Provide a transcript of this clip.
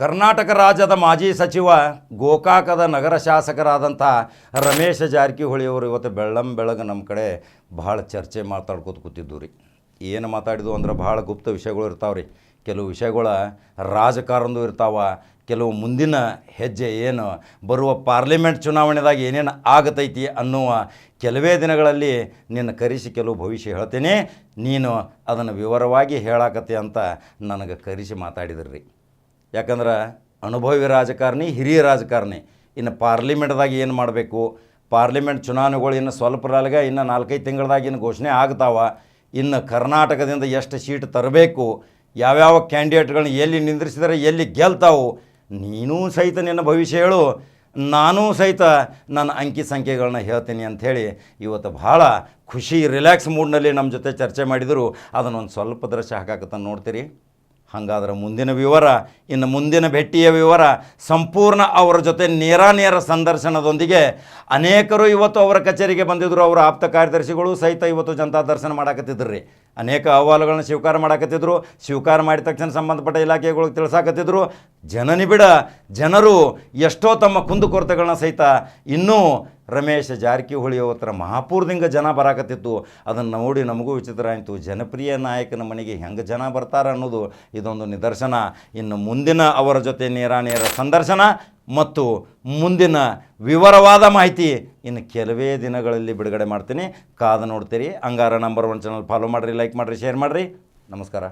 ಕರ್ನಾಟಕ ರಾಜ್ಯದ ಮಾಜಿ ಸಚಿವ, ಗೋಕಾಕದ ನಗರ ಶಾಸಕರಾದಂಥ ರಮೇಶ ಜಾರಕಿಹೊಳಿ ಅವರು ಇವತ್ತು ಬೆಳ್ಳಂ ಬೆಳಗ್ಗೆ ನಮ್ಮ ಕಡೆ ಭಾಳ ಚರ್ಚೆ ಮಾತಾಡ್ಕೋತ ಕೂತಿದ್ದು ರೀ. ಏನು ಮಾತಾಡಿದ್ವು ಅಂದ್ರೆ ಭಾಳ ಗುಪ್ತ ವಿಷಯಗಳು ಇರ್ತಾವೆ ರೀ ಕೆಲವು ವಿಷಯಗಳ ರಾಜಕಾರಣದ್ದು ಇರ್ತಾವ. ಕೆಲವು ಮುಂದಿನ ಹೆಜ್ಜೆ ಏನು, ಬರುವ ಪಾರ್ಲಿಮೆಂಟ್ ಚುನಾವಣೆದಾಗ ಏನೇನು ಆಗತೈತಿ ಅನ್ನುವ ಕೆಲವೇ ದಿನಗಳಲ್ಲಿ ನಿನ್ನ ಕರೆಸಿ ಕೆಲವು ಭವಿಷ್ಯ ಹೇಳ್ತೇನೆ. ನೀನು ಅದನ್ನು ವಿವರವಾಗಿ ಹೇಳಾಕತ್ತೆ ಅಂತ ನನಗೆ ಕರೆಸಿ ಮಾತಾಡಿದ್ರಿ. ಯಾಕಂದ್ರೆ ಅನುಭವಿ ರಾಜಕಾರಣಿ, ಹಿರಿಯ ರಾಜಕಾರಣಿ. ಇನ್ನು ಪಾರ್ಲಿಮೆಂಟ್ದಾಗ ಏನು ಮಾಡಬೇಕು? ಪಾರ್ಲಿಮೆಂಟ್ ಚುನಾವಣೆಗಳು ಇನ್ನು ಸ್ವಲ್ಪರಾಗ ಇನ್ನು ನಾಲ್ಕೈದು ತಿಂಗಳದಾಗ ಇನ್ನು ಘೋಷಣೆ ಆಗ್ತಾವ. ಇನ್ನು ಕರ್ನಾಟಕದಿಂದ ಎಷ್ಟು ಸೀಟ್ ತರಬೇಕು? ಯಾವ್ಯಾವ ಕ್ಯಾಂಡಿಡೇಟ್ಗಳನ್ನ ಎಲ್ಲಿ ನಿಂದ್ರಿಸಿದರೆ ಎಲ್ಲಿ ಗೆಲ್ತಾವು? ನೀನೂ ಸಹಿತ ನಿನ್ನ ಭವಿಷ್ಯ ಹೇಳು. ನಾನೂ ಸಹಿತ ನನ್ನ ಅಂಕಿ ಸಂಖ್ಯೆಗಳನ್ನ ಹೇಳ್ತೀನಿ ಅಂಥೇಳಿ ಇವತ್ತು ಭಾಳ ಖುಷಿ, ರಿಲ್ಯಾಕ್ಸ್ ಮೂಡ್ನಲ್ಲಿ ನಮ್ಮ ಜೊತೆ ಚರ್ಚೆ ಮಾಡಿದರು. ಅದನ್ನೊಂದು ಸ್ವಲ್ಪ ದೃಶ್ಯ ಹಾಕಾಕತ್ತ ನೋಡ್ತೀರಿ. ಹಾಗಾದ್ರೆ ಮುಂದಿನ ವಿವರ, ಇನ್ನು ಮುಂದಿನ ಭೇಟಿಯ ವಿವರ, ಸಂಪೂರ್ಣ ಅವರ ಜೊತೆ ನೇರ ನೇರ ಸಂದರ್ಶನದೊಂದಿಗೆ ಅನೇಕರು ಇವತ್ತು ಅವರ ಕಚೇರಿಗೆ ಬಂದಿದ್ದರು ಅವರ ಆಪ್ತ ಕಾರ್ಯದರ್ಶಿಗಳು ಸಹಿತ ಇವತ್ತು ಜನತಾ ದರ್ಶನ ಮಾಡಾಕತ್ತಿದ್ರು. ರೀ ಅನೇಕ ಅಹವಾಲುಗಳನ್ನು ಸ್ವೀಕಾರ ಮಾಡಾಕತ್ತಿದ್ರು. ಸ್ವೀಕಾರ ಮಾಡಿದ ತಕ್ಷಣ ಸಂಬಂಧಪಟ್ಟ ಇಲಾಖೆಗಳು ತಿಳಿಸಾಕತ್ತಿದ್ರು. ಜನನಿಬಿಡ ಜನರು ಎಷ್ಟೋ ತಮ್ಮ ಕುಂದುಕೊರತೆಗಳನ್ನ ಸಹಿತ ಇನ್ನೂ ರಮೇಶ್ ಜಾರಕಿಹೊಳಿ ಅವತ್ತರ ಮಹಾಪೂರ್ದಿಂಗ ಜನ ಬರಾಕತ್ತಿತ್ತು. ಅದನ್ನು ನೋಡಿ ನಮಗೂ ವಿಚಿತ್ರ ಆಯಿತು. ಜನಪ್ರಿಯ ನಾಯಕನ ಮನೆಗೆ ಹೆಂಗೆ ಜನ ಬರ್ತಾರೆ ಅನ್ನೋದು ಇದೊಂದು ನಿದರ್ಶನ. ಇನ್ನು ಮುಂದಿನ ಅವರ ಜೊತೆ ನೇರ ನೇರ ಸಂದರ್ಶನ. ಮತ್ತು ಮುಂದಿನ ವಿವರವಾದ ಮಾಹಿತಿ ಇನ್ನು ಕೆಲವೇ ದಿನಗಳಲ್ಲಿ ಬಿಡುಗಡೆ ಮಾಡ್ತೀನಿ. ಕಾದು ನೋಡ್ತೀರಿ. ಹಂಗಾರ ನಂಬರ್ ಒನ್ ಚಾನಲ್ ಫಾಲೋ ಮಾಡಿರಿ ಲೈಕ್ ಮಾಡಿರಿ ಶೇರ್ ಮಾಡಿರಿ. ನಮಸ್ಕಾರ.